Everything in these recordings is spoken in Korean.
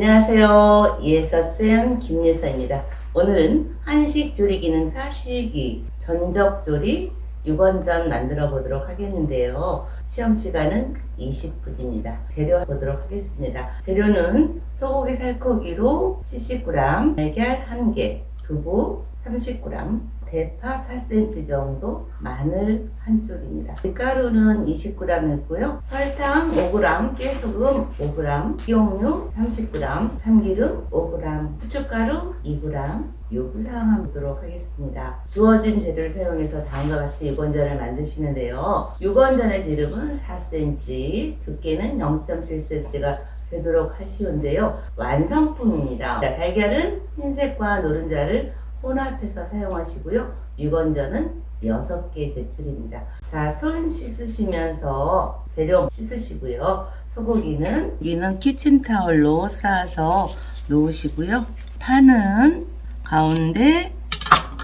안녕하세요. 예서쌤 김예서입니다. 오늘은 한식 조리 기능사 실기 전적 조리 6원전 만들어 보도록 하겠는데요. 시험 시간은 20분입니다. 재료 보도록 하겠습니다. 재료는 소고기 살코기로 70g, 달걀 1개, 두부 30g, 대파 4cm 정도, 마늘 한 쪽입니다. 밀가루는 20g이고요. 설탕 5g, 깨소금 5g, 식용유 30g, 참기름 5g, 후춧가루 2g, 요구사항 보도록 하겠습니다. 주어진 재료를 사용해서 다음과 같이 6원전을 만드시는데요. 6원전의 지름은 4cm, 두께는 0.7cm가 되도록 하시는데요. 완성품입니다. 자, 달걀은 흰색과 노른자를 혼합해서 사용하시고요. 육원전은 6개 제출입니다. 자, 손 씻으시면서 재료 씻으시고요. 소고기는 여기는 키친타올로 싸서 놓으시고요. 파는 가운데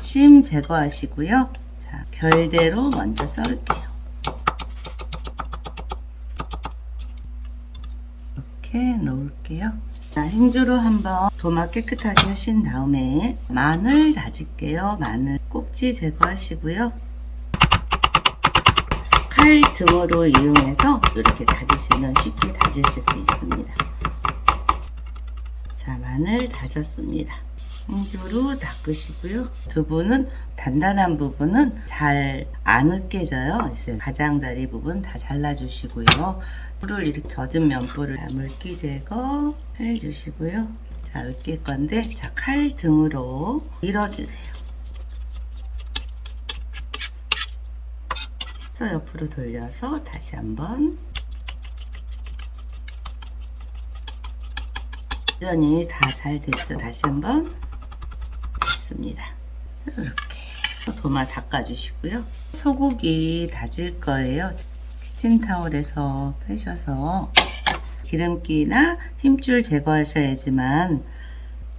심 제거하시고요. 자, 결대로 먼저 썰게요. 이렇게 놓을게요. 자, 행주로 한번 도마 깨끗하게 하신 다음에 마늘 다질게요. 마늘 꼭지 제거하시고요. 칼 등으로 이용해서 이렇게 다지시면 쉽게 다지실 수 있습니다. 자, 마늘 다졌습니다. 행주로 닦으시고요. 두부는 단단한 부분은 잘 안 으깨져요. 가장자리 부분 다 잘라주시고요. 물을 이렇게 젖은 면보를 물기 제거 해주시고요. 자, 으깰 건데, 자, 칼 등으로 밀어주세요. 그래서 옆으로 돌려서 다시 한번 완전히 다 잘 됐죠. 다시 한번 됐습니다. 이렇게 도마 닦아주시고요. 소고기 다질 거예요. 키친타올에서 빼셔서 기름기나 힘줄 제거하셔야지만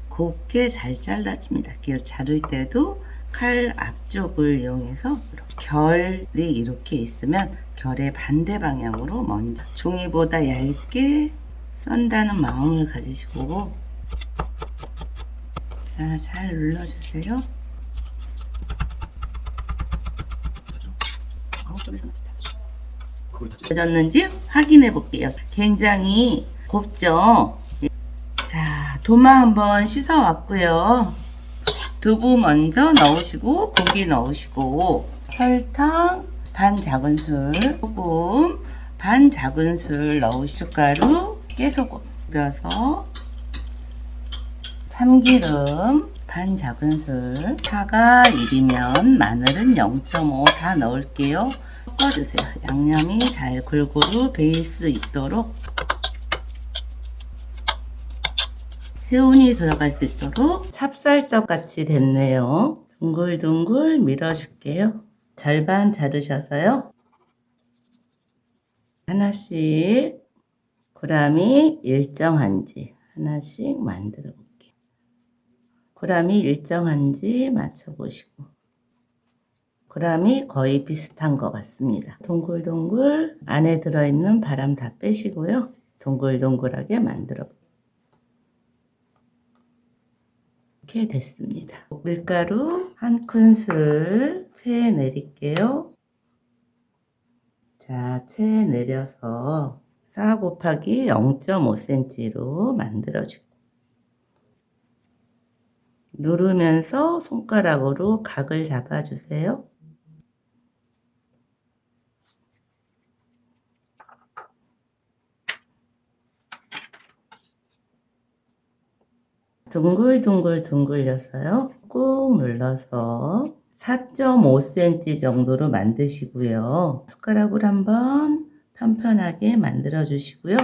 곱게 잘 잘라집니다. 길 자를 때도 칼 앞쪽을 이용해서 결이 이렇게 있으면 결의 반대 방향으로 먼저 종이보다 얇게 썬다는 마음을 가지시고 자, 잘 눌러주세요. 젖었는지 확인해 볼게요. 굉장히 곱죠? 자, 도마 한번 씻어 왔고요. 두부 먼저 넣으시고, 고기 넣으시고, 설탕 반 작은술, 소금 반 작은술 넣으시고, 가루, 깨소금 넣어서 참기름 반 작은술, 파가 1이면 마늘은 0.5 다 넣을게요. 섞어주세요. 양념이 잘 골고루 배일 수 있도록 새우이 들어갈 수 있도록 찹쌀떡 같이 됐네요. 둥글둥글 밀어줄게요. 절반 자르셔서요. 하나씩 고람이 일정한지 하나씩 만들어 볼게요. 고람이 일정한지 맞춰보시고 고람이 거의 비슷한 것 같습니다. 동글동글 안에 들어있는 바람 다 빼시고요. 동글동글하게 만들어 이렇게 됐습니다. 밀가루 한 큰술 체에 내릴게요. 자, 체에 내려서 4 곱하기 0.5cm로 만들어주고 누르면서 손가락으로 각을 잡아주세요. 둥글둥글 둥글려서요. 꾹 눌러서 4.5cm 정도로 만드시고요. 숟가락으로 한번 편편하게 만들어 주시고요.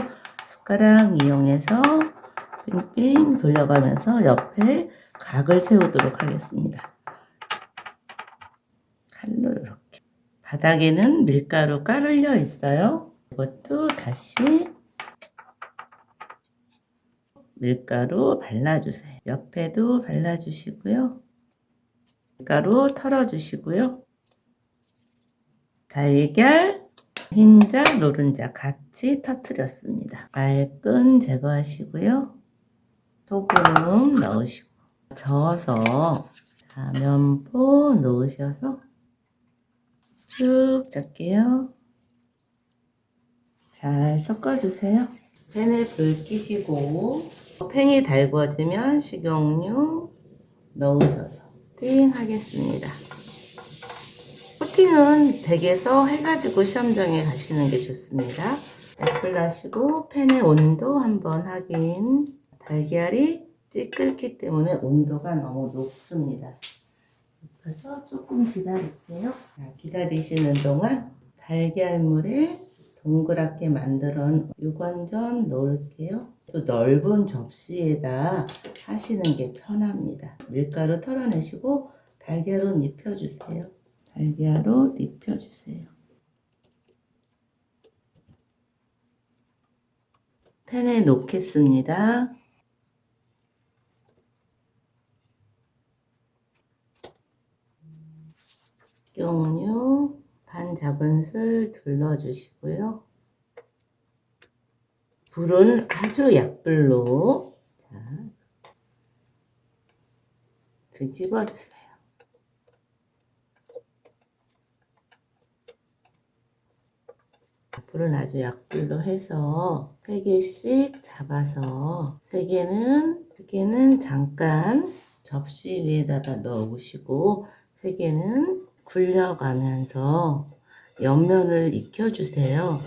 숟가락 이용해서 빙빙 돌려가면서 옆에 각을 세우도록 하겠습니다. 칼로 이렇게. 바닥에는 밀가루 깔려 있어요. 이것도 다시 밀가루 발라주세요. 옆에도 발라주시고요. 밀가루 털어주시고요. 달걀, 흰자, 노른자 같이 터트렸습니다. 말끈 제거하시고요. 소금 넣으시고 저어서 자, 면보 넣으셔서 쭉 젓게요. 잘 섞어주세요. 팬에 불 켜시고 팬이 달궈지면 식용유 넣으셔서 띵 하겠습니다. 코팅은 댁에서 해가지고 시험장에 가시는 게 좋습니다. 불 나시고 팬의 온도 한번 확인. 달걀이 찌끓기 때문에 온도가 너무 높습니다. 그래서 조금 기다릴게요. 자, 기다리시는 동안 달걀물에 동그랗게 만들어 유관전 넣을게요. 또 넓은 접시에다 하시는 게 편합니다. 밀가루 털어내시고 달걀로 입혀주세요. 달걀로 입혀주세요. 팬에 놓겠습니다. 식용유 반 작은술 둘러주시고요. 불은 아주 약불로 자, 뒤집어 주세요. 불은 아주 약불로 해서 세 개씩 잡아서 세 개는 세 개는 잠깐 접시 위에다가 넣으시고 세 개는 굴려가면서 옆면을 익혀주세요.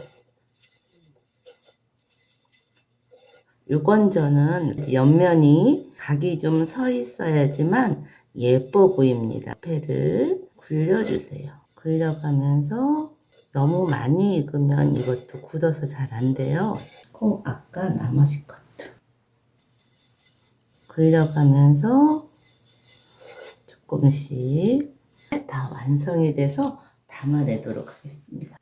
유건전은 옆면이 각이 좀 서 있어야지만 예뻐 보입니다. 패를 굴려주세요. 굴려가면서 너무 많이 익으면 이것도 굳어서 잘 안 돼요. 콩 아까 나머지 것도 굴려가면서 조금씩 다 완성이 돼서 담아내도록 하겠습니다.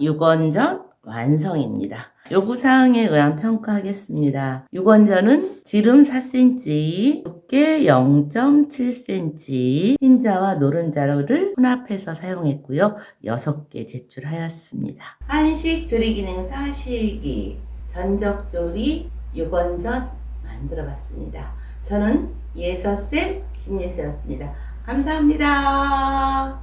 육원전 완성입니다. 요구사항에 의한 평가하겠습니다. 육원전은 지름 4cm, 두께 0.7cm, 흰자와 노른자를 혼합해서 사용했고요. 6개 제출하였습니다. 한식 조리 기능사 실기, 전적조리, 육원전 만들어봤습니다. 저는 예서쌤 김예서였습니다. 감사합니다.